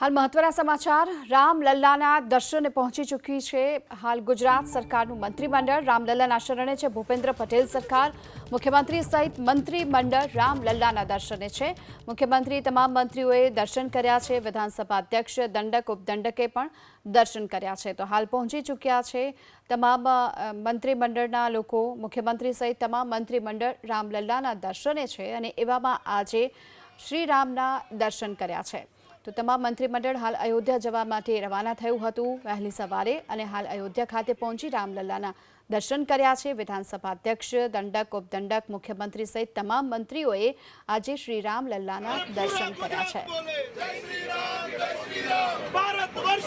હાલ મહત્વના સમાચાર. રામલલ્લાના દર્શને પહોંચી ચૂકી છે. હાલ ગુજરાત સરકારનું મંત્રીમંડળ રામલલ્લાના શરણે છે. ભૂપેન્દ્ર પટેલ સરકાર, મુખ્યમંત્રી સહિત મંત્રીમંડળ રામલલ્લાના દર્શને છે. મુખ્યમંત્રી તમામ મંત્રીઓએ દર્શન કર્યા છે. વિધાનસભા અધ્યક્ષ, દંડક, ઉપદંડકે પણ દર્શન કર્યા છે. તો હાલ પહોંચી ચૂક્યા છે તમામ મંત્રીમંડળના લોકો. મુખ્યમંત્રી સહિત તમામ મંત્રીમંડળ રામલલ્લાના દર્શને છે અને એવામાં આજે શ્રીરામના દર્શન કર્યા છે. તો તમામ મંત્રીમંડળ હાલ અયોધ્યા જવા માટે રવાના થયું હતું. વહેલી સવારે અને હાલ અયોધ્યા ખાતે પહોંચી રામલલ્લાના દર્શન કર્યા છે. વિધાનસભા અધ્યક્ષ, દંડક, ઉપદંડક, મુખ્યમંત્રી સહિત તમામ મંત્રીઓએ આજે શ્રી રામલલ્લાના દર્શન કર્યા છે. ભારત વર્ષ